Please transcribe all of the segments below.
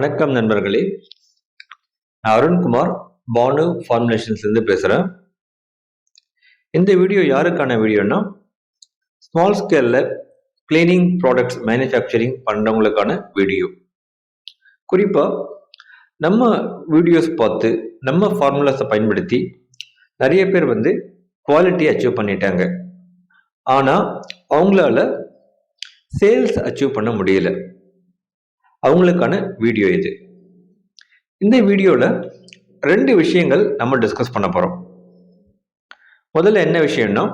வணக்கம் நண்பர்களே. நான் அருண்குமார் பானு ஃபார்முலேஷன்ஸ்லேருந்து பேசுகிறேன் இந்த வீடியோ யாருக்கான வீடியோனா ஸ்மால் ஸ்கேலில் கிளீனிங் ப்ராடக்ட்ஸ் மேனுஃபேக்சரிங் பண்ணுறவங்களுக்கான வீடியோ. குறிப்பாக நம்ம வீடியோஸ் பார்த்து நம்ம ஃபார்முலாஸை பயன்படுத்தி நிறைய பேர் வந்து குவாலிட்டி அச்சீவ் பண்ணிட்டாங்க. ஆனால் அவங்களால சேல்ஸ் அச்சீவ் பண்ண முடியல. அவங்களுக்கான வீடியோ இது. இந்த வீடியோவில் ரெண்டு விஷயங்கள் நம்ம டிஸ்கஸ் பண்ண போகிறோம் முதல்ல என்ன விஷயம்னா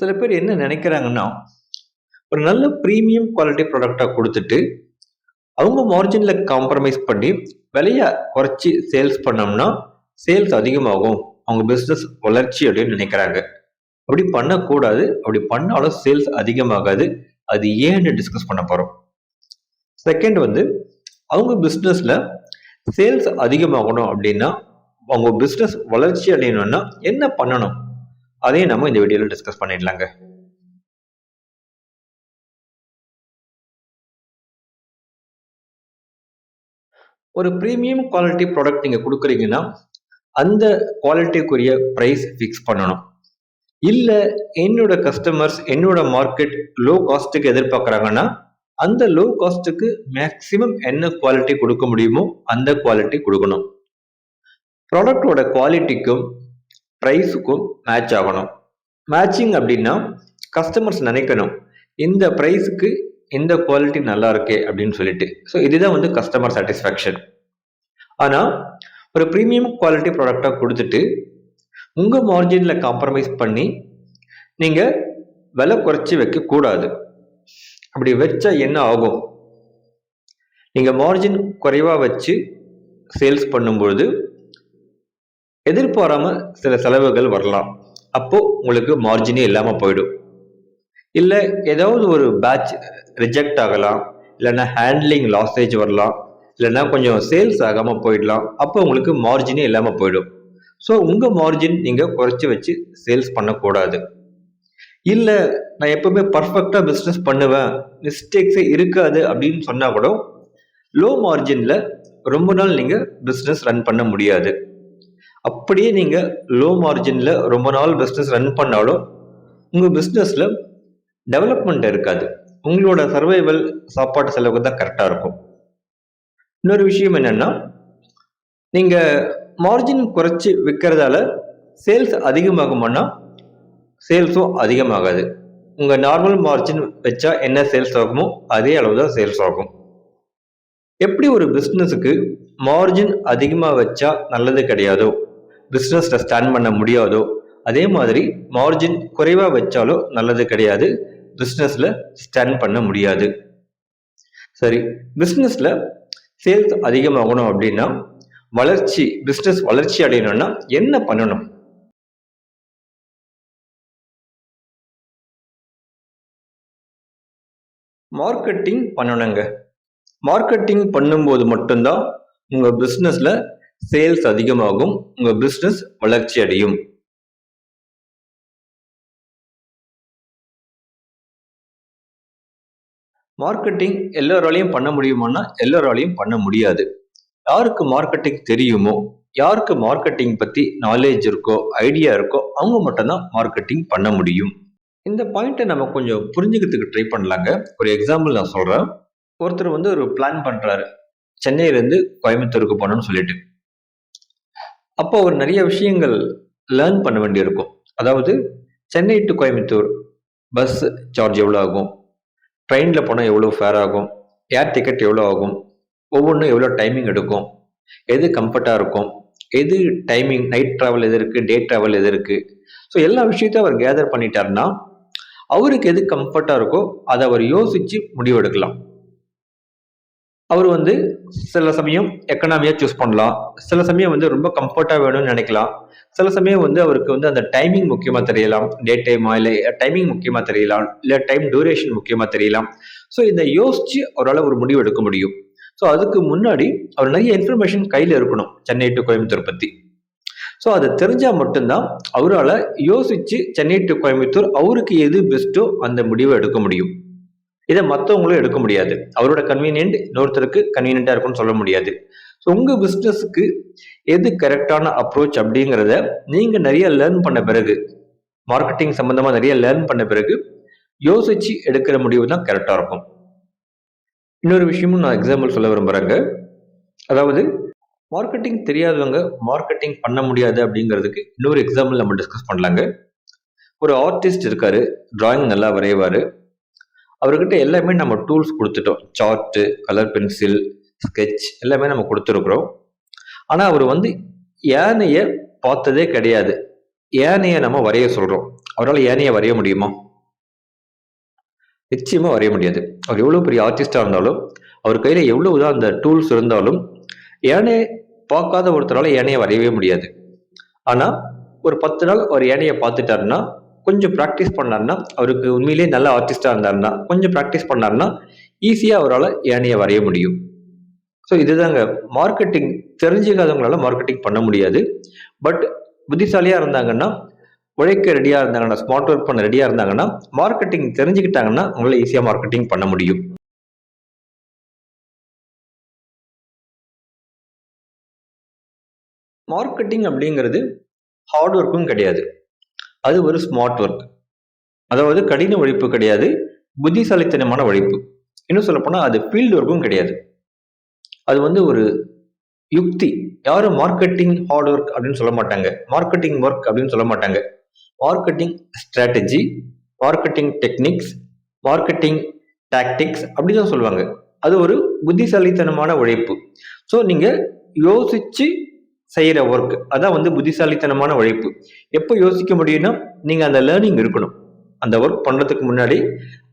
சில பேர் என்ன நினைக்கிறாங்கன்னா ஒரு நல்ல ப்ரீமியம் குவாலிட்டி ப்ராடக்டாக கொடுத்துட்டு அவங்க மார்ஜினில் காம்ப்ரமைஸ் பண்ணி விலையை குறைச்சி சேல்ஸ் பண்ணோம்னா சேல்ஸ் அதிகமாகும். அவங்க பிஸ்னஸ் வளர்ச்சி அப்படின்னு நினைக்கிறாங்க. அப்படி பண்ணக்கூடாது. அப்படி பண்ணாலும் சேல்ஸ் அதிகமாகாது. அது ஏன்னு டிஸ்கஸ் பண்ண போகிறோம் செகண்ட் வந்து அவங்க பிஸ்னஸில் சேல்ஸ் அதிகமாகணும் அப்படின்னா அவங்க பிஸ்னஸ் வளர்ச்சி அடையணும்னா என்ன பண்ணணும்? அதையும் நம்ம இந்த வீடியோவில் டிஸ்கஸ் பண்ணிடலாங்க. ஒரு ப்ரீமியம் குவாலிட்டி ப்ராடக்ட் நீங்கள் கொடுக்குறீங்கன்னா அந்த குவாலிட்டிக்குரிய ப்ரைஸ் ஃபிக்ஸ் பண்ணணும். இல்லை என்னோட கஸ்டமர்ஸ் என்னோட மார்க்கெட் லோ காஸ்ட்டுக்கு எதிர்பார்க்குறாங்கன்னா அந்த லோ காஸ்ட்டுக்கு மேக்சிமம் என்ன குவாலிட்டி கொடுக்க முடியுமோ அந்த குவாலிட்டி கொடுக்கணும். ப்ராடக்டோட குவாலிட்டிக்கும் ப்ரைஸுக்கும் மேட்ச் ஆகணும். மேட்சிங் அப்படின்னா கஸ்டமர்ஸ் நினைக்கணும். இந்த ப்ரைஸுக்கு இந்த குவாலிட்டி நல்லா இருக்கே அப்படின்னு சொல்லிட்டு. ஸோ இதுதான் வந்து கஸ்டமர் சாட்டிஸ்ஃபேக்ஷன் ஆனால் ஒரு ப்ரீமியம் குவாலிட்டி ப்ராடக்டாக கொடுத்துட்டு உங்கள் மார்ஜினில் காம்ப்ரமைஸ் பண்ணி நீங்கள் விலை குறைச்சி வைக்கக்கூடாது. அப்படி வச்சா என்ன ஆகும்? நீங்கள் மார்ஜின் குறைவாக வச்சு சேல்ஸ் பண்ணும்பொழுது எதிர்பாராம சில செலவுகள் வரலாம். அப்போ உங்களுக்கு மார்ஜினே இல்லாமல் போயிடும். இல்லை ஏதாவது ஒரு பேட்ச் ரிஜெக்ட் ஆகலாம். இல்லைன்னா ஹேண்ட்லிங் லாஸேஜ் வரலாம். இல்லைன்னா கொஞ்சம் சேல்ஸ் ஆகாமல் போயிடலாம். அப்போ உங்களுக்கு மார்ஜினே இல்லாமல் போயிடும். ஸோ உங்கள் மார்ஜின் நீங்கள் குறைச்சி வச்சு சேல்ஸ் பண்ணக்கூடாது. இல்லை நான் எப்பவுமே பர்ஃபெக்டாக பிஸ்னஸ் பண்ணுவேன். மிஸ்டேக்ஸே இருக்காது அப்படின்னு சொன்னால் கூட லோ மார்ஜினில் ரொம்ப நாள் நீங்கள் பிஸ்னஸ் ரன் பண்ண முடியாது. அப்படியே நீங்கள் லோ மார்ஜினில் ரொம்ப நாள் பிஸ்னஸ் ரன் பண்ணாலும் உங்கள் பிஸ்னஸில் டெவலப்மெண்ட் இருக்காது. உங்களோட சர்வைவல் சாப்பாட்டு செலவுக்கு தான் கரெக்டாக இருக்கும். இன்னொரு விஷயம் என்னென்னா நீங்கள் மார்ஜின் குறைச்சி விற்கிறதால சேல்ஸ் அதிகமாகுமானா சேல்ஸும் அதிகமாகாது. உங்கள் நார்மல் மார்ஜின் வச்சா என்ன சேல்ஸ் ஆகுமோ அதே அளவு தான் சேல்ஸ் ஆகும். எப்படி ஒரு பிஸ்னஸுக்கு மார்ஜின் அதிகமாக வச்சா நல்லது கிடையாதோ பிஸ்னஸில் ஸ்டாண்ட் பண்ண முடியாதோ அதே மாதிரி மார்ஜின் குறைவாக வச்சாலும் நல்லது கிடையாது பிஸ்னஸில் ஸ்டாண்ட் பண்ண முடியாது. சரி பிஸ்னஸில் சேல்ஸ் அதிகமாகணும் அப்படின்னா வளர்ச்சி பிஸ்னஸ் வளர்ச்சி அடையணும்னா என்ன பண்ணணும்? மார்க்கெட்டிங் பண்ணணுங்க. மார்க்கெட்டிங் பண்ணும்போது மட்டும்தான் உங்கள் பிஸ்னஸில் சேல்ஸ் அதிகமாகும் உங்கள் பிஸ்னஸ் வளர்ச்சி அடையும். மார்க்கெட்டிங் எல்லோராலையும் பண்ண முடியுமான்னா எல்லோராலையும் பண்ண முடியாது. யாருக்கு மார்க்கெட்டிங் தெரியுமோ யாருக்கு மார்க்கெட்டிங் பற்றி நாலேஜ் இருக்கோ ஐடியா இருக்கோ அவங்க மட்டும்தான் மார்க்கெட்டிங் பண்ண முடியும். இந்த பாயிண்ட்டை நம்ம கொஞ்சம் புரிஞ்சுக்கிறதுக்கு ட்ரை பண்ணலாங்க. ஒரு எக்ஸாம்பிள் நான் சொல்கிறேன் ஒருத்தர் வந்து ஒரு பிளான் பண்ணுறாரு சென்னையிலேருந்து கோயம்புத்தூருக்கு போகணும்னு சொல்லிட்டு. அப்போ அவர் நிறைய விஷயங்கள் லேர்ன் பண்ண வேண்டியிருக்கும். அதாவது Chennai to Coimbatore bus charge எவ்வளோ ஆகும்? ட்ரெயினில் போனால் எவ்வளோ ஃபேர் ஆகும்? ஏர் டிக்கெட் எவ்வளோ ஆகும்? ஒவ்வொன்றும் எவ்வளோ டைமிங் எடுக்கும்? எது கம்ஃபர்ட்டாக இருக்கும்? எது டைமிங் நைட் ட்ராவல் எது இருக்குது டே ட்ராவல் எது இருக்குது ஸோ எல்லா விஷயத்தையும் அவர் கேதர் பண்ணிட்டாருன்னா அவருக்கு எது கம்ஃபர்ட்டாக இருக்கோ அதை அவர் யோசித்து முடிவெடுக்கலாம். அவர் வந்து சில சமயம் எக்கனாமியாக சூஸ் பண்ணலாம். சில சமயம் வந்து ரொம்ப கம்ஃபர்ட்டாக வேணும்னு நினைக்கலாம். சில சமயம் வந்து அவருக்கு வந்து அந்த டைமிங் முக்கியமாக தெரியலாம். டே டைமா இல்லை டைமிங் முக்கியமாக தெரியலாம். இல்லை டைம் டூரேஷன் முக்கியமாக தெரியலாம். ஸோ இதை யோசித்து அவரால் ஒரு முடிவு எடுக்க முடியும். ஸோ அதுக்கு முன்னாடி அவர் நிறைய இன்ஃபர்மேஷன் கையில் இருக்கணும். சென்னை டு கோயம்புத்தூர் பற்றி ஸோ அதை தெரிஞ்சால் மட்டும்தான் அவரால் யோசித்து சென்னை டு கோயம்புத்தூர் அவருக்கு எது பெஸ்ட்டோ அந்த முடிவை எடுக்க முடியும். இதை மற்றவங்களும் எடுக்க முடியாது. அவரோட கன்வீனியன்ட் இன்னொருத்தருக்கு கன்வீனியண்ட்டாக இருக்கும்னு சொல்ல முடியாது. ஸோ உங்கள் பிஸ்னஸுக்கு எது கரெக்டான அப்ரோச் அப்படிங்கிறத நீங்கள் நிறைய லேர்ன் பண்ண பிறகு மார்க்கெட்டிங் சம்மந்தமாக நிறைய லேர்ன் பண்ண பிறகு யோசித்து எடுக்கிற முடிவு தான் கரெக்டாக இருக்கும். இன்னொரு விஷயமும் நான் எக்ஸாம்பிள் சொல்ல விரும்புகிறேங்க அதாவது மார்க்கெட்டிங் தெரியாதவங்க மார்க்கெட்டிங் பண்ண முடியாது அப்படிங்கிறதுக்கு இன்னொரு எக்ஸாம்பிள் நம்ம டிஸ்கஸ் பண்ணலாங்க. ஒரு ஆர்டிஸ்ட் இருக்காரு டிராயிங் நல்லா வரைவார். அவர்கிட்ட எல்லாமே நம்ம டூல்ஸ் கொடுத்துட்டோம். சார்ட்டு கலர் பென்சில் ஸ்கெட்ச் எல்லாமே நம்ம கொடுத்துருக்குறோம். ஆனால் அவர் வந்து யானையை பார்த்ததே கிடையாது. யானையை நம்ம வரைய சொல்கிறோம் அவரால் யானையை வரைய முடியுமா? நிச்சயமாக வரைய முடியாது. அவர் எவ்வளோ பெரிய ஆர்டிஸ்டாக இருந்தாலும் அவர் கையில் எவ்வளோ தான் அந்த டூல்ஸ் இருந்தாலும் யானையை பார்க்காத ஒருத்தரால் யானையை வரையவே முடியாது. ஆனால் ஒரு பத்து நாள் அவர் யானையை பார்த்துட்டாருன்னா கொஞ்சம் ப்ராக்டிஸ் பண்ணார்னா அவருக்கு உண்மையிலேயே நல்ல ஆர்டிஸ்டாக இருந்தாருன்னா கொஞ்சம் ப்ராக்டிஸ் பண்ணார்னா ஈஸியாக அவரால் யானையை வரைய முடியும். ஸோ இதுதாங்க. மார்க்கெட்டிங் தெரிஞ்சுக்காதவங்களால மார்க்கெட்டிங் பண்ண முடியாது. பட் புத்திசாலியாக இருந்தாங்கன்னா உழைக்க ரெடியாக இருந்தாங்கன்னா ஸ்மார்ட் ஒர்க் பண்ண ரெடியாக இருந்தாங்கன்னா மார்க்கெட்டிங் தெரிஞ்சுக்கிட்டாங்கன்னா உங்களால் ஈஸியாக மார்க்கெட்டிங் பண்ண முடியும். மார்க்கெட்டிங் அப்படிங்கிறது ஹார்ட் ஒர்க்கும் கிடையாது. அது ஒரு ஸ்மார்ட் ஒர்க் அதாவது கடின உழைப்பு கிடையாது புத்திசாலித்தனமான உழைப்பு. இன்னும் சொல்லப்போனால் அது ஃபீல்டு ஒர்க்கும் கிடையாது. அது வந்து ஒரு யுக்தி. யாரும் மார்க்கெட்டிங் ஹார்ட் ஒர்க் அப்படின்னு சொல்ல மாட்டாங்க. மார்க்கெட்டிங் ஒர்க் அப்படின்னு சொல்ல மாட்டாங்க. Marketing strategy marketing techniques marketing tactics அப்படி தான் சொல்லுவாங்க. அது ஒரு புத்திசாலித்தனமான உழைப்பு. ஸோ நீங்கள் யோசிச்சு செய்கிற ஒர்க் அதான் வந்து புத்திசாலித்தனமான உழைப்பு. எப்போ யோசிக்க முடியும்னா நீங்கள் அந்த லேர்னிங் இருக்கணும். அந்த ஒர்க் பண்ணுறதுக்கு முன்னாடி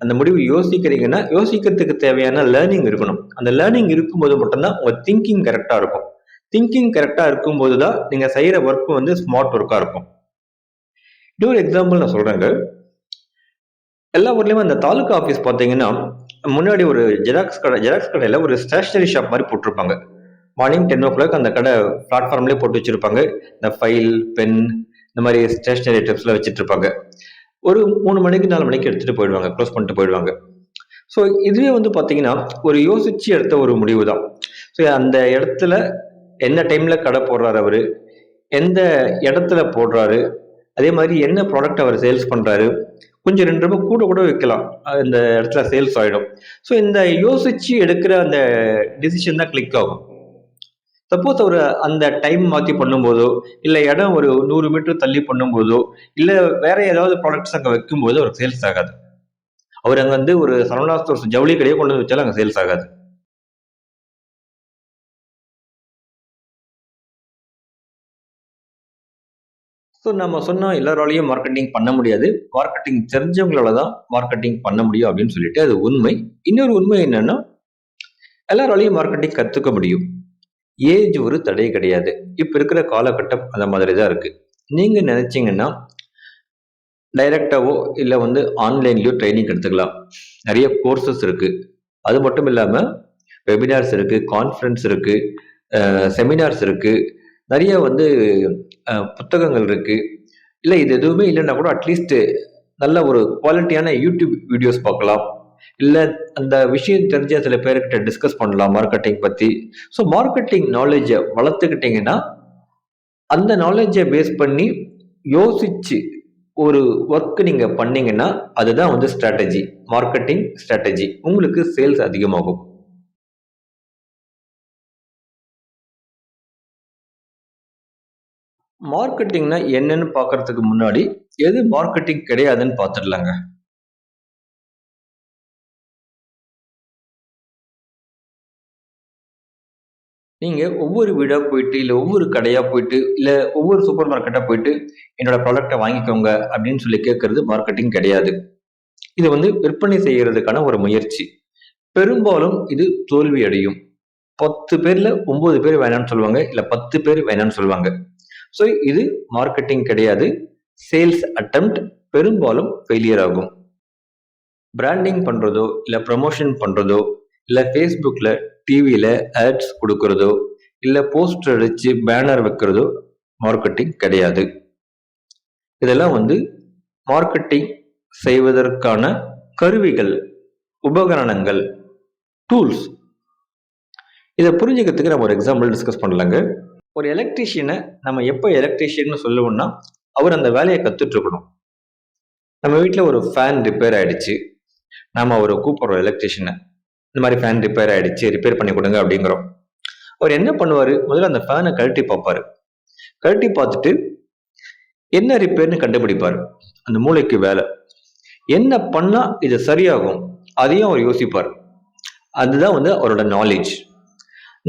அந்த முடிவு யோசிக்கிறீங்கன்னா யோசிக்கிறதுக்கு தேவையான லேர்னிங் இருக்கணும். அந்த லேர்னிங் இருக்கும்போது மட்டும்தான் உங்கள் திங்கிங் கரெக்டாக இருக்கும். திங்கிங் கரெக்டாக இருக்கும்போது தான் நீங்கள் செய்கிற ஒர்க்கு வந்து ஸ்மார்ட் ஒர்க்காக இருக்கும். இன்னொரு எக்ஸாம்பிள் நான் சொல்கிறேங்க எல்லா ஊர்லேயுமே அந்த தாலுக்கா ஆஃபீஸ் பார்த்தீங்கன்னா முன்னாடி ஒரு ஜெராக்ஸ் கடை ஜெராக்ஸ் கடையில் ஒரு ஸ்டேஷ்னரி ஷாப் மாதிரி போட்டிருப்பாங்க. மார்னிங் டென் ஓ கிளாக் அந்த கடை பிளாட்ஃபார்ம்லேயே போட்டு வச்சுருப்பாங்க. இந்த ஃபைல் பென் இந்த மாதிரி ஸ்டேஷ்னரி ஐட்டம்ஸ்லாம் வச்சுட்டு இருப்பாங்க ஒரு மூணு மணிக்கு நாலு மணிக்கு எடுத்துகிட்டு போயிடுவாங்க. க்ளோஸ் பண்ணிட்டு போயிடுவாங்க. ஸோ இதுவே வந்து பார்த்தீங்கன்னா ஒரு யோசிச்சு எடுத்த ஒரு முடிவு தான் ஸோ அந்த இடத்துல என்ன டைமில் கடை போடுறாரு அவர்? எந்த இடத்துல போடுறாரு? அதே மாதிரி என்ன ப்ராடக்ட் அவர் சேல்ஸ் பண்ணுறாரு கொஞ்சம் ரெண்டு ரூபாய் கூட கூட விற்கலாம் இந்த இடத்துல சேல்ஸ் ஆகிடும் ஸோ இந்த யோசிச்சு எடுக்கிற அந்த டிசிஷன் தான் கிளிக் ஆகும். சப்போஸ் அவர் அந்த டைம் மாற்றி பண்ணும்போதோ இல்லை இடம் ஒரு நூறு மீட்டர் தள்ளி பண்ணும்போதோ இல்லை வேற ஏதாவது ப்ராடக்ட்ஸ் அங்கே வைக்கும்போது அவருக்கு சேல்ஸ் ஆகாது. அவர் அங்கே வந்து ஒரு சரவணா ஸ்டோர்ஸ் ஜவுளி கடையை கொண்டு வந்து வச்சாலும் அங்கே சேல்ஸ் ஆகாது. ஸோ நம்ம சொன்னோம் எல்லாராலையும் மார்க்கெட்டிங் பண்ண முடியாது. மார்க்கெட்டிங் தெரிஞ்சவங்களால தான் மார்க்கெட்டிங் பண்ண முடியும் அப்படின்னு சொல்லிட்டு அது உண்மை. இன்னொரு உண்மை என்னன்னா எல்லாராலையும் மார்க்கெட்டிங் கற்றுக்க முடியும். ஏஜ் ஒரு தடை கிடையாது. இப்போ இருக்கிற காலகட்டம் அந்த மாதிரி தான் இருக்குது நீங்கள் நினச்சிங்கன்னா டைரெக்டாகவோ இல்லை வந்து ஆன்லைன்லேயோ ட்ரைனிங் எடுத்துக்கலாம். நிறைய கோர்சஸ் இருக்குது அது மட்டும் இல்லாமல் வெபினார்ஸ் இருக்குது கான்ஃபரன்ஸ் இருக்குது செமினார்ஸ் இருக்குது நிறைய வந்து புத்தகங்கள் இருக்குது இல்லை இது எதுவுமே இல்லைன்னா கூட அட்லீஸ்ட்டு நல்ல ஒரு குவாலிட்டியான யூடியூப் வீடியோஸ் பார்க்கலாம். இல்லை அந்த விஷயம் தெரிஞ்ச சில பேர்கிட்ட டிஸ்கஸ் பண்ணலாம் மார்க்கெட்டிங் பற்றி ஸோ மார்க்கெட்டிங் நாலேஜை வளர்த்துக்கிட்டிங்கன்னா அந்த நாலேஜை பேஸ் பண்ணி யோசிச்சு ஒரு ஒர்க் நீங்கள் பண்ணீங்கன்னா அதுதான் வந்து ஸ்ட்ராட்டஜி மார்க்கெட்டிங் ஸ்ட்ராட்டஜி உங்களுக்கு சேல்ஸ் அதிகமாகும். மார்க்கெட்டிங்னா என்னன்னு பார்க்கறதுக்கு முன்னாடி எது மார்க்கெட்டிங் கிடையாதுன்னு பார்த்துடலாங்க. நீங்கள் ஒவ்வொரு வீடாக போயிட்டு இல்லை ஒவ்வொரு கடையாக போயிட்டு இல்லை ஒவ்வொரு சூப்பர் மார்க்கெட்டாக போயிட்டு என்னோட ப்ராடக்டை வாங்கிக்கோங்க அப்படின்னு சொல்லி கேட்கறது மார்க்கெட்டிங் கிடையாது. இது வந்து விற்பனை செய்கிறதுக்கான ஒரு முயற்சி. பெரும்பாலும் இது தோல்வி அடையும். பத்து பேர்ல ஒன்பது பேர் வேணாம்னு சொல்லுவாங்க இல்லை பத்து பேர் வேணாம்னு சொல்லுவாங்க. ஸோ இது மார்க்கெட்டிங் கிடையாது. சேல்ஸ் அட்டம்ப்ட் பெரும்பாலும் ஃபெயிலியர் ஆகும். பிராண்டிங் பண்ணுறதோ இல்லை ப்ரமோஷன் பண்ணுறதோ இல்லை ஃபேஸ்புக்கில் டிவியில் ஆட்ஸ் கொடுக்கறதோ இல்லை போஸ்டர் அடித்து பேனர் வைக்கிறதோ மார்க்கெட்டிங் கிடையாது. இதெல்லாம் வந்து மார்க்கெட்டிங் செய்வதற்கான கருவிகள் உபகரணங்கள் டூல்ஸ் இதை புரிஞ்சுக்கிறதுக்கு நம்ம ஒரு எக்ஸாம்பிள் டிஸ்கஸ் பண்ணலாங்க. ஒரு எலக்ட்ரீஷியனை நம்ம எப்போ எலக்ட்ரீஷியன் சொல்லுவோம்னா அவர் அந்த வேலையை கற்றுட்டு இருக்கணும் நம்ம வீட்டில் ஒரு ஃபேன் ரிப்பேர் ஆயிடுச்சு. நாம் அவரை கூப்பிட்றோம் எலக்ட்ரீஷியனை இந்த மாதிரி ஃபேன் ரிப்பேர் ஆயிடுச்சு ரிப்பேர் பண்ணி கொடுங்க அப்படிங்கிறோம். அவர் என்ன பண்ணுவார்? முதல்ல அந்த ஃபேனை கழட்டி பார்ப்பாரு. கழட்டி பார்த்துட்டு என்ன ரிப்பேர்னு கண்டுபிடிப்பார். அந்த மூளைக்கு வேலை. என்ன பண்ணால் இது சரியாகும்? அதையும் அவர் யோசிப்பார். அதுதான் வந்து அவரோட நாலேஜ்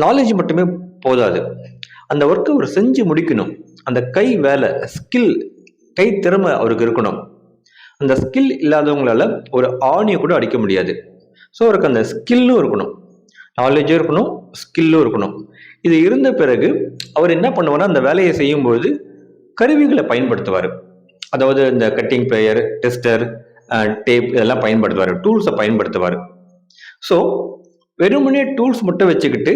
நாலேஜ் மட்டுமே போதாது. அந்த ஒர்க்கை அவர் செஞ்சு முடிக்கணும். அந்த கை வேலை ஸ்கில் கை திறமை அவருக்கு இருக்கணும். அந்த ஸ்கில் இல்லாதவங்களால ஒரு ஆணியை கூட அடிக்க முடியாது. ஸோ அவருக்கு அந்த ஸ்கில்லும் இருக்கணும். நாலேஜும் இருக்கணும் ஸ்கில்லும் இருக்கணும். இது இருந்த பிறகு அவர் என்ன பண்ணுவார்னா அந்த வேலையை செய்யும்போது கருவிகளை பயன்படுத்துவார். அதாவது இந்த கட்டிங் பிளேயர் டெஸ்டர் டேப் இதெல்லாம் பயன்படுத்துவார். டூல்ஸை பயன்படுத்துவார். ஸோ வெறுமனே டூல்ஸ் மட்டும் வச்சுக்கிட்டு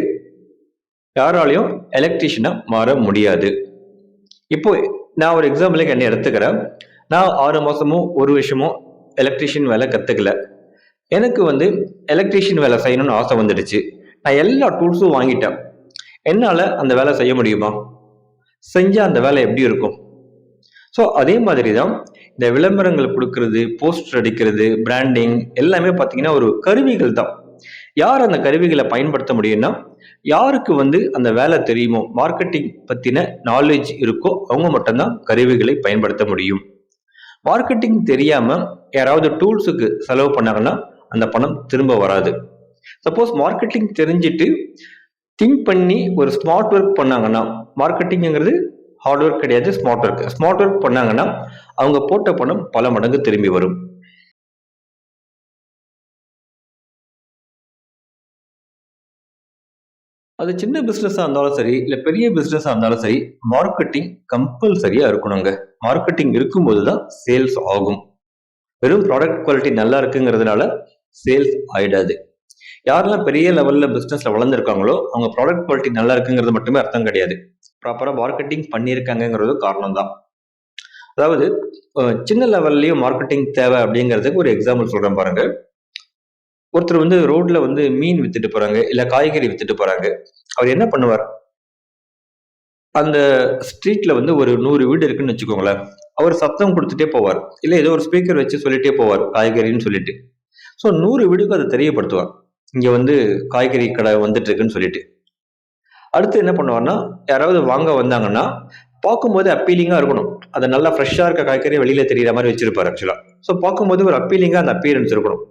யாராலையும் எலக்ட்ரிஷியனாக மாற முடியாது. இப்போ நான் ஒரு எக்ஸாம்பிளுக்கு என்ன எடுத்துக்கிறேன். நான் ஆறு மாதமோ ஒரு வருஷமோ எலக்ட்ரிஷியன் வேலை கற்றுக்கல எனக்கு வந்து எலக்ட்ரீஷியன் வேலை செய்யணும்னு ஆசை வந்துடுச்சு. நான் எல்லா டூல்ஸும் வாங்கிட்டேன். என்னால் அந்த வேலை செய்ய முடியுமா? செஞ்சால் அந்த வேலை எப்படி இருக்கும்? ஸோ அதே மாதிரி தான் இந்த விளம்பரங்கள் கொடுக்கறது போஸ்டர் அடிக்கிறது பிராண்டிங் எல்லாமே பார்த்தீங்கன்னா ஒரு கருவிகள் தான். யார் அந்த கருவிகளை பயன்படுத்த முடியும்னா யாருக்கு வந்து அந்த வேலை தெரியுமோ மார்க்கெட்டிங் பற்றின நாலேஜ் இருக்கோ அவங்க மட்டும்தான் கருவிகளை பயன்படுத்த முடியும். மார்க்கெட்டிங் தெரியாமல் யாராவது டூல்ஸுக்கு செலவு பண்ணாங்கன்னா அந்த பணம் திரும்ப வராது. சப்போஸ் மார்க்கெட்டிங் தெரிஞ்சுட்டு திங்க் பண்ணி ஒரு ஸ்மார்ட் ஒர்க் பண்ணாங்கன்னா மார்க்கெட்டிங்கிறது ஹார்ட் ஒர்க் கிடையாது ஸ்மார்ட் ஒர்க் ஸ்மார்ட் ஒர்க் பண்ணாங்கன்னா அவங்க போட்ட பணம் பல மடங்கு திரும்பி வரும். அது சின்ன பிஸ்னஸாக இருந்தாலும் சரி இல்லை பெரிய பிஸ்னஸாக இருந்தாலும் சரி மார்க்கெட்டிங் கம்பல்சரியாக இருக்கணுங்க. மார்க்கெட்டிங் இருக்கும்போது தான் சேல்ஸ் ஆகும். வெறும் ப்ராடக்ட் குவாலிட்டி நல்லா இருக்குங்கிறதுனால சேல்ஸ் ஆயிடாது. யாரெல்லாம் பெரிய லெவலில் பிஸ்னஸில் வளர்ந்துருக்காங்களோ அவங்க ப்ராடக்ட் குவாலிட்டி நல்லா இருக்குங்கிறது மட்டுமே அர்த்தம் கிடையாது. ப்ராப்பராக மார்க்கெட்டிங் பண்ணியிருக்காங்கங்கிறது காரணம் தான் அதாவது சின்ன லெவல்லையும் மார்க்கெட்டிங் தேவை அப்படிங்கிறதுக்கு ஒரு எக்ஸாம்பிள் சொல்கிறேன் பாருங்க ஒருத்தர் வந்து ரோட்ல வந்து மீன் வித்துட்டு போறாங்க இல்ல காய்கறி வித்துட்டு போறாங்க. அவர் என்ன பண்ணுவார்? அந்த ஸ்ட்ரீட்ல வந்து ஒரு நூறு வீடு இருக்குன்னு வச்சுக்கோங்களேன். அவர் சத்தம் கொடுத்துட்டே போவார். இல்ல ஏதோ ஒரு ஸ்பீக்கர் வச்சு சொல்லிட்டே போவார் காய்கறின்னு சொல்லிட்டு. ஸோ நூறு வீடுக்கும் அதை தெரியப்படுத்துவார் இங்கே வந்து காய்கறி கடை வந்துட்டு இருக்குன்னு சொல்லிட்டு. அடுத்து என்ன பண்ணுவார்னா யாராவது வாங்க வந்தாங்கன்னா பார்க்கும்போது அப்பீலிங்காக இருக்கணும். அதை நல்லா ஃப்ரெஷ்ஷாக இருக்க காய்கறி வெளியில் தெரியிற மாதிரி வச்சிருப்பார் ஆக்சுவலாக ஸோ பார்க்கும்போது ஒரு அப்பீலிங்காக அந்த அப்பீரன்ஸ் இருக்கணும்.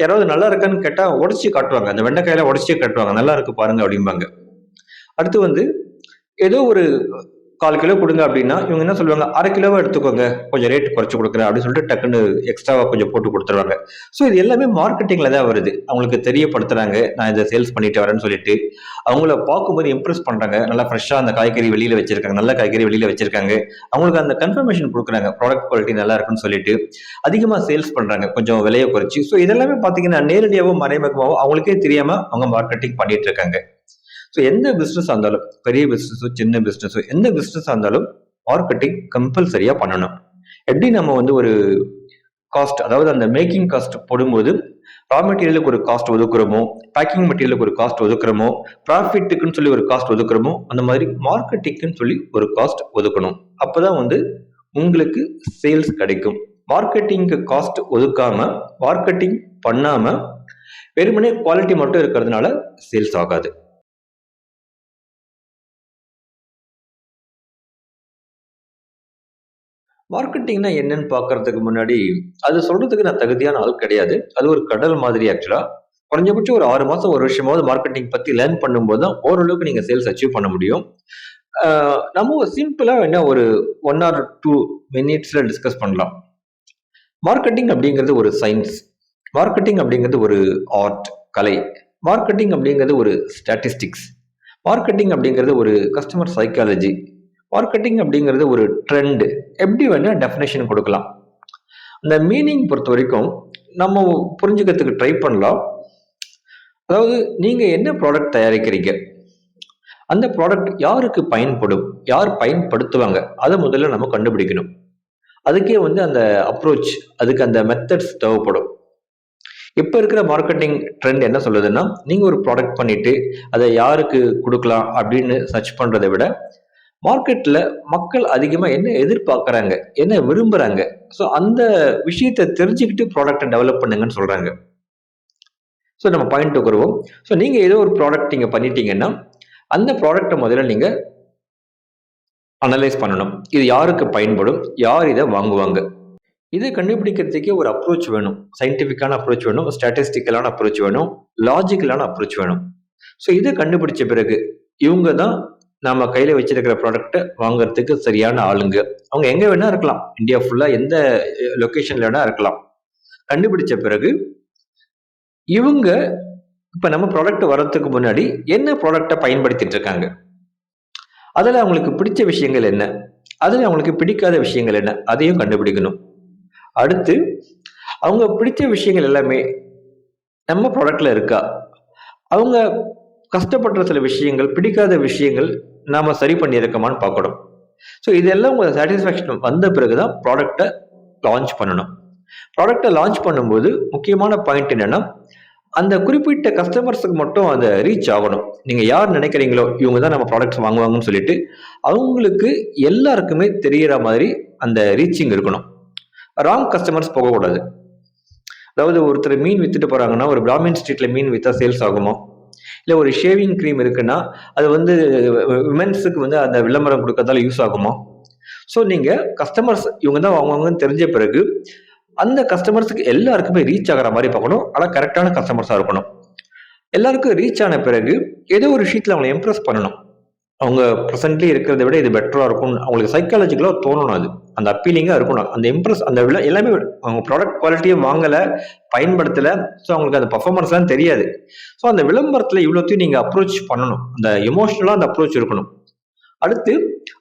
யாராவது நல்லா இருக்கான்னு கேட்டால் உடச்சி காட்டுவாங்க. அந்த வெண்டைக்காயில உடச்சி காட்டுவாங்க. நல்லா இருக்கு பாருங்க அப்படிம்பாங்க. அடுத்து வந்து ஏதோ ஒரு கால் கிலோ கொடுங்க அப்படின்னா இவங்க என்ன சொல்லுவாங்க அரை கிலோவாக எடுத்துக்கோங்க. கொஞ்சம் ரேட் குறைச்சி கொடுக்குறேன் அப்படின்னு சொல்லிட்டு டக்குன்னு எக்ஸ்ட்ராவா கொஞ்சம் போட்டு கொடுத்துருவாங்க. ஸோ இது எல்லாமே மார்க்கெட்டிங்கில் தான் வருது. அவங்களுக்கு தெரியப்படுத்துறாங்க. நான் இதை சேல்ஸ் பண்ணிட்டு வரேன்னு சொல்லிட்டு அவங்கள பார்க்கும்போது இம்ப்ரெஸ் பண்ணுறாங்க நல்லா ஃப்ரெஷ்ஷாக அந்த காய்கறி வெளியில் வச்சிருக்காங்க. நல்ல காய்கறி வெளியில் வச்சிருக்காங்க. அவங்களுக்கு அந்த கன்ஃபர்மேஷன் கொடுக்குறாங்க. ப்ராடக்ட் குவாலிட்டி நல்லா இருக்குன்னு சொல்லிட்டு அதிகமாக சேல்ஸ் பண்ணுறாங்க கொஞ்சம் விலையை குறைச்சி. ஸோ இதெல்லாமே பார்த்தீங்கன்னா நேரடியாகவும் மறைமுகமாகவும் அவங்களுக்கே தெரியாமல் அவங்க மார்க்கெட்டிங் பண்ணிட்டு இருக்காங்க. ஸோ எந்த பிஸ்னஸ் இருந்தாலும் பெரிய பிஸ்னஸோ சின்ன பிஸ்னஸோ எந்த பிஸ்னஸ் இருந்தாலும் மார்க்கெட்டிங் கம்பல்சரியாக பண்ணணும். எப்படி நம்ம வந்து ஒரு காஸ்ட் அதாவது அந்த மேக்கிங் காஸ்ட் போடும்போது ரா மெட்டீரியலுக்கு ஒரு காஸ்ட் ஒதுக்குறோமோ பேக்கிங் மெட்டீரியலுக்கு ஒரு காஸ்ட் ஒதுக்குறோமோ ப்ராஃபிட்டுக்குன்னு சொல்லி ஒரு காஸ்ட் ஒதுக்குறோமோ அந்த மாதிரி மார்க்கெட்டிங்க்குன்னு சொல்லி ஒரு காஸ்ட் ஒதுக்கணும். அப்போதான் வந்து உங்களுக்கு சேல்ஸ் கிடைக்கும். மார்க்கெட்டிங்க்கு காஸ்ட் ஒதுக்காம மார்க்கெட்டிங் பண்ணாம வெறுமனே குவாலிட்டி மட்டும் இருக்கிறதுனால சேல்ஸ் ஆகாது. மார்க்கெட்டிங்னா என்னன்னு பார்க்கறதுக்கு முன்னாடி அது சொல்றதுக்கு நான் தகுதியான ஆள் கிடையாது. அது ஒரு கடல் மாதிரி ஆக்சுவலா குறைஞ்சபட்சம் ஒரு ஆறு மாசம் ஒரு வருஷமாவது மார்க்கெட்டிங் பத்தி லேர்ன் பண்ணும்போது தான் ஓரளவுக்கு நீங்க சேல்ஸ் அச்சீவ் பண்ண முடியும். நம்ம சிம்பிளா என்ன ஒரு ஒன் ஆர் டூ மினிட்ஸ்ல டிஸ்கஸ் பண்ணலாம். மார்க்கெட்டிங் அப்படிங்கிறது ஒரு சயின்ஸ் மார்க்கெட்டிங் அப்படிங்கிறது ஒரு ஆர்ட் கலை. மார்க்கெட்டிங் அப்படிங்கிறது ஒரு ஸ்டாட்டிஸ்டிக்ஸ் மார்க்கெட்டிங் அப்படிங்கிறது ஒரு கஸ்டமர் சைக்காலஜி மார்க்கெட்டிங் அப்படிங்கிறது ஒரு ட்ரெண்டு எப்படி வேணால் டெஃபினேஷன் கொடுக்கலாம். அந்த மீனிங் பொறுத்த வரைக்கும் நம்ம புரிஞ்சுக்கிறதுக்கு ட்ரை பண்ணலாம். அதாவது நீங்கள் என்ன ப்ராடக்ட் தயாரிக்கிறீங்க? அந்த ப்ராடக்ட் யாருக்கு பயன்படும்? யார் பயன்படுத்துவாங்க? அதை முதல்ல நம்ம கண்டுபிடிக்கணும். அதுக்கே வந்து அந்த அப்ரோச் அதுக்கு அந்த மெத்தட்ஸ் தேவைப்படும். இப்போ இருக்கிற மார்க்கெட்டிங் ட்ரெண்ட் என்ன சொல்லுதுன்னா நீங்கள் ஒரு ப்ராடக்ட் பண்ணிவிட்டு அதை யாருக்கு கொடுக்கலாம் அப்படின்னு சர்ச் பண்ணுறதை விட மார்க்கெட்டில் மக்கள் அதிகமாக என்ன எதிர்பார்க்குறாங்க? என்ன விரும்புகிறாங்க ஸோ அந்த விஷயத்தை தெரிஞ்சுக்கிட்டு ப்ராடக்டை டெவலப் பண்ணுங்கன்னு சொல்கிறாங்க ஸோ நம்ம பாயிண்ட் வருவோம். ஸோ நீங்கள் ஏதோ ஒரு ப்ராடக்ட் நீங்கள் பண்ணிட்டீங்கன்னா அந்த ப்ராடக்டை முதல்ல நீங்கள் அனலைஸ் பண்ணணும். இது யாருக்கு பயன்படும்? யார் இதை வாங்குவாங்க? இதை கண்டுபிடிக்கிறதுக்கே ஒரு அப்ரோச் வேணும். சயின்டிஃபிக்கான அப்ரோச் வேணும். ஸ்டாட்டிஸ்டிக்கலான அப்ரோச் வேணும். லாஜிக்கலான அப்ரோச் வேணும். ஸோ இதை கண்டுபிடிச்ச பிறகு இவங்க தான் நம்ம கையில வச்சிருக்கிற ப்ராடக்ட்டை வாங்குறதுக்கு சரியான ஆளுங்க. அவங்க எங்க வேணா இருக்கலாம். இந்தியா ஃபுல்லா எந்த லொக்கேஷனில் வேணா இருக்கலாம். கண்டுபிடிச்ச பிறகு இவங்க இப்ப நம்ம ப்ராடக்ட் வர்றதுக்கு முன்னாடி என்ன ப்ராடக்டை பயன்படுத்திட்டு இருக்காங்க? அதில் அவங்களுக்கு பிடிச்ச விஷயங்கள் என்ன? அதில் அவங்களுக்கு பிடிக்காத விஷயங்கள் என்ன? அதையும் கண்டுபிடிக்கணும். அடுத்து அவங்க பிடிச்ச விஷயங்கள் எல்லாமே நம்ம ப்ராடக்ட்ல இருக்கா? அவங்க கஷ்டப்படுற சில விஷயங்கள் பிடிக்காத விஷயங்கள் நாம் சரி பண்ணியிருக்கோமான்னு பார்க்கணும். ஸோ இதெல்லாம் உங்கள் சாட்டிஸ்ஃபேக்ஷன் வந்த பிறகு தான் ப்ராடக்டை லான்ச் பண்ணணும். ப்ராடக்டை லான்ச் பண்ணும்போது முக்கியமான பாயிண்ட் என்னன்னா அந்த குறிப்பிட்ட கஸ்டமர்ஸுக்கு மட்டும் அதை ரீச் ஆகணும். நீங்கள் யார் நினைக்கிறீங்களோ இவங்க தான் நம்ம ப்ராடக்ட்ஸ் வாங்குவாங்கன்னு சொல்லிட்டு அவங்களுக்கு எல்லாருக்குமே தெரிகிற மாதிரி அந்த ரீச்சிங் இருக்கணும். ராங் கஸ்டமர்ஸ் போகக்கூடாது. அதாவது ஒருத்தர் மீன் வித்துட்டு போறாங்கன்னா ஒரு பிராமின் ஸ்ட்ரீட்ல மீன் வித்தா சேல்ஸ் ஆகுமோ? இல்லை ஒரு ஷேவிங் க்ரீம் இருக்குன்னா அது வந்து விமென்ஸுக்கு வந்து அந்த விளம்பரம் கொடுக்கறதால யூஸ் ஆகுமா? ஸோ நீங்கள் கஸ்டமர்ஸ் இவங்க தான் வாங்குவாங்கன்னு தெரிஞ்ச பிறகு அந்த கஸ்டமர்ஸுக்கு எல்லாருக்குமே ரீச் ஆகிற மாதிரி பார்க்கணும். ஆனால் கரெக்டான கஸ்டமர்ஸாக இருக்கணும். எல்லாருக்கும் ரீச் ஆன பிறகு ஏதோ ஒரு விஷயத்தில் அவங்களை இம்ப்ரெஸ் பண்ணணும். அவங்க ப்ரெசென்ட்லி இருக்கிறத விட இது பெட்டராக இருக்கும் அவங்களுக்கு சைக்காலஜிக்கலாக தோணணும் அது. அந்த அப்பீலிங்காக இருக்கணும். அந்த இம்ப்ரெஸ் அந்த விலை எல்லாமே அவங்க ப்ராடக்ட் குவாலிட்டியும் வாங்கலை பயன்படுத்தலை ஸோ அவங்களுக்கு அந்த பர்ஃபார்மன்ஸ்லாம் தெரியாது. ஸோ அந்த விளம்பரத்தில் இவ்வளோத்தையும் நீங்கள் அப்ரோச் பண்ணணும். அந்த எமோஷ்னலாக அந்த அப்ரோச் இருக்கணும். அடுத்து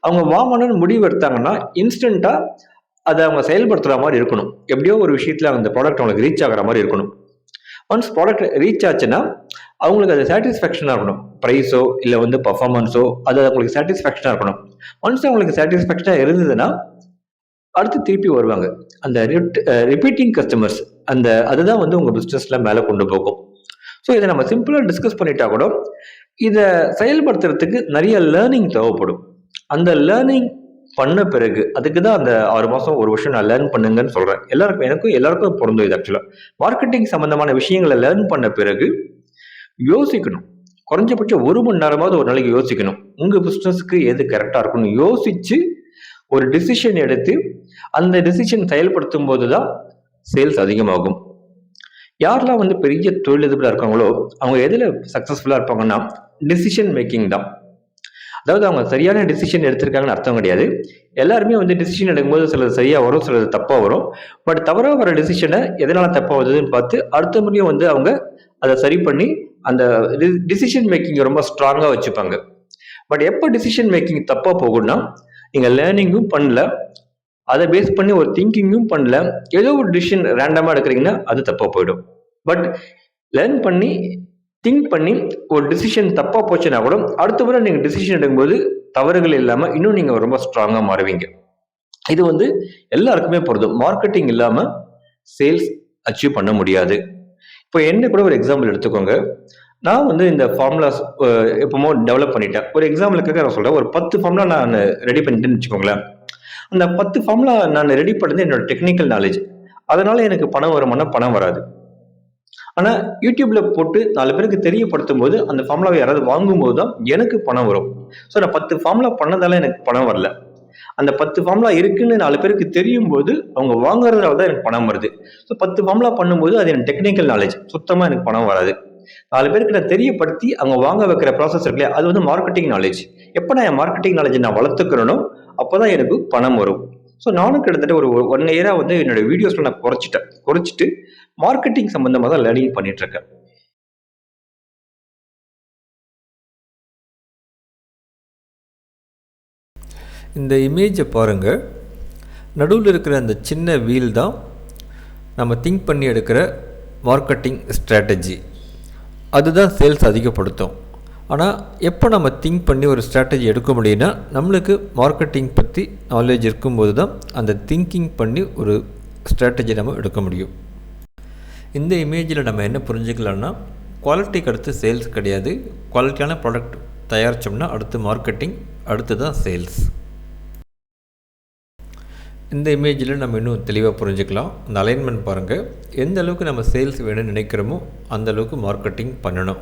அவங்க வாங்கணும்னு முடிவு எடுத்தாங்கன்னா இன்ஸ்டண்ட்டாக அதை அவங்க செயல்படுத்துகிற மாதிரி இருக்கணும். எப்படியோ ஒரு விஷயத்தில் அந்த ப்ராடக்ட் அவங்களுக்கு ரீச் ஆகிற மாதிரி இருக்கணும். ஒன்ஸ் ப்ராடக்ட் ரீச் ஆச்சுன்னா அவங்களுக்கு அது சாட்டிஸ்ஃபேக்ஷனாக இருக்கணும். ப்ரைஸோ இல்லை வந்து பர்ஃபார்மன்ஸோ அது அவங்களுக்கு சாட்டிஸ்ஃபேக்ஷனாக இருக்கணும். ஒன்ஸ் அவங்களுக்கு சாட்டிஸ்ஃபேக்ஷனாக இருந்ததுன்னா அடுத்து திருப்பி வருவாங்க. அந்த ரிப்பீட்டிங் கஸ்டமர்ஸ் அந்த அதுதான் வந்து உங்கள் பிஸ்னஸில் மேலே கொண்டு போகும். ஸோ இதை நம்ம சிம்பிளாக டிஸ்கஸ் பண்ணிட்டா கூட இதை செயல்படுத்துறதுக்கு நிறைய லேர்னிங் தேவைப்படும். அந்த லேர்னிங் பண்ண பிறகு அதுக்கு தான் அந்த ஆறு மாதம் ஒரு வருஷம் நான் லேர்ன் பண்ணுங்கன்னு சொல்கிறேன் எல்லாருக்கும் எனக்கும் எல்லாருக்கும் பொருந்தும் இது ஆக்சுவலாக மார்க்கெட்டிங் சம்மந்தமான விஷயங்களை லேர்ன் பண்ண பிறகு யோசிக்கணும். குறைஞ்சபட்சம் ஒரு மணி நேரமாவது ஒரு நாளைக்கு யோசிக்கணும். உங்கள் பிஸ்னஸ்க்கு எது கரெக்டாக இருக்கும்னு யோசிச்சு ஒரு டிசிஷன் எடுத்து அந்த டிசிஷன் செயல்படுத்தும் போது தான் சேல்ஸ் அதிகமாகும். யாரெல்லாம் வந்து பெரிய தொழிலதிபராக இருக்காங்களோ அவங்க எதில் சக்ஸஸ்ஃபுல்லாக இருப்பாங்கன்னா டிசிஷன் மேக்கிங் தான். அதாவது அவங்க சரியான டிசிஷன் எடுத்திருக்காங்கன்னு அர்த்தம் கிடையாது. எல்லாருமே வந்து டிசிஷன் எடுக்கும்போது சிலது சரியாக வரும் சிலது தப்பாக வரும். பட் தவறாக வர டிசிஷனை எதனால் தப்பாக வருதுன்னு பார்த்து அடுத்த முறையும் வந்து அவங்க அதை சரி பண்ணி அந்த டிசிஷன் மேக்கிங் ரொம்ப ஸ்ட்ராங்காக வச்சுப்பாங்க. பட் எப்போ டிசிஷன் மேக்கிங் தப்பாக போகும்னா நீங்கள் லேர்னிங்கும் பண்ணல அதை பேஸ் பண்ணி ஒரு திங்கிங்கும் பண்ணல ஏதோ ஒரு டிசிஷன் ரேண்டமாக எடுக்கிறீங்கன்னா அது தப்பாக போயிடும். பட் லேர்ன் பண்ணி திங்க் பண்ணி ஒரு டிசிஷன் தப்பாக போச்சுன்னா கூட அடுத்த முறை நீங்கள் டிசிஷன் எடுக்கும்போது தவறுகள் இல்லாமல் இன்னும் நீங்கள் ரொம்ப ஸ்ட்ராங்காக மாறுவீங்க. இது வந்து எல்லாருக்குமே பொருந்தும். மார்க்கெட்டிங் இல்லாமல் சேல்ஸ் அச்சீவ் பண்ண முடியாது. இப்போ என்ன கூட ஒரு எக்ஸாம்பிள் எடுத்துக்கோங்க. நான் வந்து இந்த ஃபார்முலாஸ் எப்பவுமோ டெவலப் பண்ணிட்டேன். ஒரு எக்ஸாம்பிளுக்காக நான் சொல்கிறேன் ஒரு பத்து ஃபார்முலா நான் ரெடி பண்ணிட்டேன்னு வச்சுக்கோங்களேன். அந்த பத்து ஃபார்முலா நான் ரெடி பண்ணது என்னோட டெக்னிக்கல் நாலேஜ் அதனால எனக்கு பணம் வருமானம் பணம் வராது. ஆனால் யூடியூப்ல போட்டு நாலு பேருக்கு தெரியப்படுத்தும் போது அந்த ஃபார்முலாவை யாராவது வாங்கும்போது தான் எனக்கு பணம் வரும். ஸோ நான் பத்து ஃபார்முலா பண்ணதால எனக்கு பணம் வரல. அந்த பத்து ஃபார்முலா இருக்குன்னு நாலு பேருக்கு தெரியும் போது அவங்க வாங்குறதுனால தான் எனக்கு பணம் வருது. ஸோ பத்து ஃபார்முலா பண்ணும்போது அது எனக்கு டெக்னிக்கல் நாலேஜ் சுத்தமாக எனக்கு பணம் வராது. நாலு பேருக்கு நான் தெரியப்படுத்தி அவங்க வாங்க வைக்கிற ப்ராசஸ் இருக்கு அது வந்து மார்க்கெட்டிங் நாலேஜ் எப்போ நான் என் மார்க்கெட்டிங் நாலேஜ் நான் வளர்த்துக்கிறனோ அப்போதான் எனக்கு பணம் வரும். ஸோ நானும் கிட்டத்தட்ட ஒரு ஒன் இயராக வந்து என்னோட வீடியோஸில் நான் குறைச்சிட்டேன். குறைச்சிட்டு மார்க்கெட்டிங் சம்மந்தமாக தான் லேர்னிங் பண்ணிட்டு இந்த இமேஜை பாருங்கள் நடுவில் இருக்கிற அந்த சின்ன வீல் தான் நம்ம திங்க் பண்ணி எடுக்கிற மார்க்கெட்டிங் ஸ்ட்ராட்டஜி அதுதான் சேல்ஸ் அதிகப்படுத்தும். ஆனால் எப்போ நம்ம திங்க் பண்ணி ஒரு ஸ்ட்ராட்டஜி எடுக்க முடியும்னா நம்மளுக்கு மார்க்கெட்டிங் பற்றி நாலேஜ் இருக்கும்போது தான் அந்த திங்கிங் பண்ணி ஒரு ஸ்ட்ராட்டஜி நம்ம எடுக்க முடியும். இந்த இமேஜில் நம்ம என்ன புரிஞ்சுக்கலாம்னா குவாலிட்டிக்கு அடுத்து சேல்ஸ் கிடையாது. குவாலிட்டியான ப்ராடக்ட் தயாரித்தோம்னா அடுத்து மார்க்கெட்டிங் அடுத்து தான் சேல்ஸ் இந்த இமேஜில் நம்ம இன்னும் தெளிவாக புரிஞ்சுக்கலாம். அந்த அலைன்மெண்ட் பாருங்கள் எந்த அளவுக்கு நம்ம சேல்ஸ் வேணும்னு நினைக்கிறோமோ அந்த அளவுக்கு மார்க்கெட்டிங் பண்ணணும்.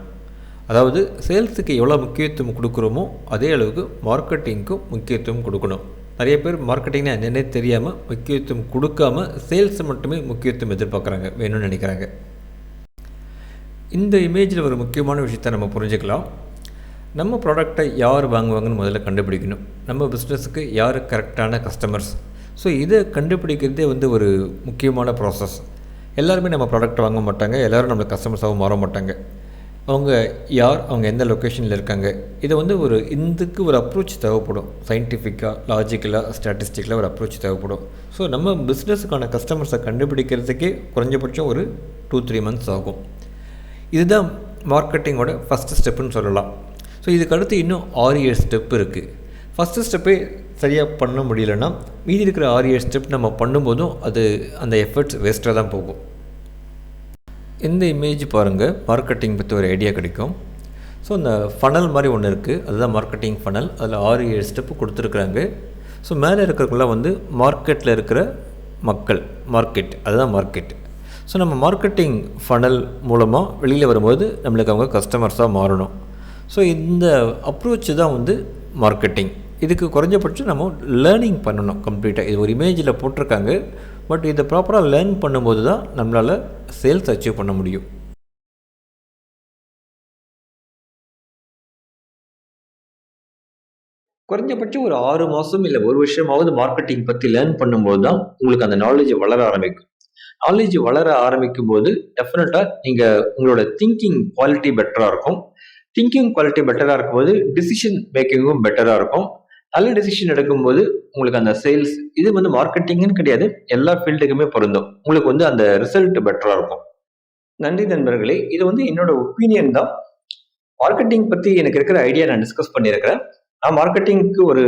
அதாவது சேல்ஸுக்கு எவ்வளோ முக்கியத்துவம் கொடுக்குறோமோ அதே அளவுக்கு மார்க்கெட்டிங்க்கும் முக்கியத்துவம் கொடுக்கணும். நிறைய பேர் மார்க்கெட்டிங்னா என்னென்னே தெரியாமல் முக்கியத்துவம் கொடுக்காம சேல்ஸ் மட்டுமே முக்கியத்துவம் எதிர்பார்க்குறாங்க வேணும்னு நினைக்கிறாங்க. இந்த இமேஜில் ஒரு முக்கியமான விஷயத்தை நம்ம புரிஞ்சுக்கலாம். நம்ம ப்ராடக்டை யார் வாங்குவாங்கன்னு முதல்ல கண்டுபிடிக்கணும். நம்ம பிஸ்னஸுக்கு யார் கரெக்டான கஸ்டமர்ஸ் ஸோ இதை கண்டுபிடிக்கிறதே வந்து ஒரு முக்கியமான ப்ராசஸ் எல்லாருமே நம்ம ப்ராடக்ட் வாங்க மாட்டாங்க. எல்லோரும் நம்ம கஸ்டமர்ஸாகவும் மாற மாட்டாங்க. அவங்க யார்? அவங்க எந்த லொக்கேஷனில் இருக்காங்க? இதை வந்து ஒரு இதுக்கு ஒரு அப்ரோச் தேவைப்படும். சயின்டிஃபிக்காக லாஜிக்கலாக ஸ்டாட்டிஸ்டிக்கலாக ஒரு அப்ரோச் தேவைப்படும். ஸோ நம்ம பிஸ்னஸுக்கான கஸ்டமர்ஸை கண்டுபிடிக்கிறதுக்கே குறைஞ்சபட்சம் ஒரு டூ த்ரீ மந்த்ஸ் ஆகும். இதுதான் மார்க்கெட்டிங்கோட ஃபஸ்ட்டு ஸ்டெப்புன்னு சொல்லலாம். ஸோ இதுக்கு அடுத்து இன்னும் ஆறு ஏழு ஸ்டெப் இருக்குது ஃபஸ்ட்டு ஸ்டெப்பே சரியாக பண்ண முடியலன்னா மீதி இருக்கிற ஆறு ஏழு ஸ்டெப் நம்ம பண்ணும்போதும் அது அந்த எஃபர்ட்ஸ் வேஸ்ட்டாக தான் போகும். இந்த இமேஜ் பாருங்கள் மார்க்கெட்டிங் பற்றி ஒரு ஐடியா கிடைக்கும். ஸோ அந்த ஃபனல் மாதிரி ஒன்று இருக்குது அதுதான் மார்க்கெட்டிங் ஃபனல் அதில் ஆறு ஏழு ஸ்டெப்பு கொடுத்துருக்குறாங்க. ஸோ மேலே இருக்கிறவங்களாம் வந்து மார்க்கெட்டில் இருக்கிற மக்கள் மார்க்கெட் அதுதான் மார்க்கெட் ஸோ நம்ம மார்க்கெட்டிங் ஃபனல் மூலமாக வெளியில் வரும்போது நம்மளுக்கு அவங்க கஸ்டமர்ஸாக மாறணும். ஸோ இந்த அப்ரோச் தான் வந்து மார்க்கெட்டிங் இதுக்கு குறைஞ்சபட்சம் நம்ம லேர்னிங் பண்ணணும் கம்ப்ளீட்டாக இது ஒரு இமேஜில் போட்டிருக்காங்க. பட் இதை ப்ராப்பராக லேர்ன் பண்ணும்போது தான் நம்மளால் சேல்ஸ் அச்சீவ் பண்ண முடியும். குறைஞ்சபட்சம் ஒரு ஆறு மாதம் இல்லை ஒரு வருஷமாவது மார்க்கெட்டிங் பற்றி லேர்ன் பண்ணும்போது தான் உங்களுக்கு அந்த நாலேஜ் வளர ஆரம்பிக்கும். நாலேஜ் வளர ஆரம்பிக்கும் போது டெஃபினட்டாக நீங்கள் உங்களோட திங்கிங் குவாலிட்டி பெட்டராக இருக்கும். திங்கிங் குவாலிட்டி பெட்டராக இருக்கும்போது டிசிஷன் மேக்கிங்கும் பெட்டராக இருக்கும். நல்ல டெசிஷன் எடுக்கும்போது உங்களுக்கு அந்த சேல்ஸ் இது வந்து மார்க்கெட்டிங்னு கிடையாது. எல்லா ஃபீல்டுக்குமே பொருந்தும். உங்களுக்கு வந்து அந்த ரிசல்ட் பெட்டராக இருக்கும். நன்றி நண்பர்களே இது வந்து என்னோட ஒப்பீனியன் தான். மார்க்கெட்டிங் பற்றி எனக்கு இருக்கிற ஐடியா நான் டிஸ்கஸ் பண்ணியிருக்கிறேன். நான் மார்க்கெட்டிங்க்கு ஒரு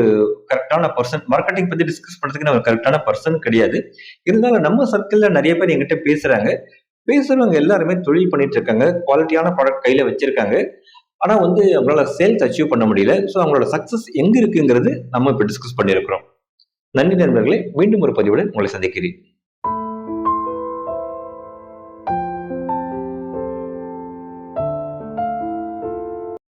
கரெக்டான பர்சன் மார்க்கெட்டிங் பற்றி டிஸ்கஸ் பண்ணுறதுக்கு நான் ஒரு கரெக்டான பர்சன் கிடையாது. இருந்தாலும் நம்ம சர்க்கிளில் நிறைய பேர் எங்கிட்ட பேசுகிறாங்க பேசுகிறவங்க எல்லாருமே தொழில் பண்ணிட்டு இருக்காங்க. குவாலிட்டியான ப்ராடக்ட் கையில் வச்சிருக்காங்க. ஆனால் வந்து அவங்களால சேல்ஸ் அச்சீவ் பண்ண முடியல. ஸோ அவங்களோட சக்ஸஸ் எங்கே இருக்குங்கிறது நம்ம இப்போ டிஸ்கஸ் பண்ணியிருக்கிறோம். நன்றி நண்பர்களே மீண்டும் ஒரு பதிவுடன் உங்களை சந்திக்கிறேன்.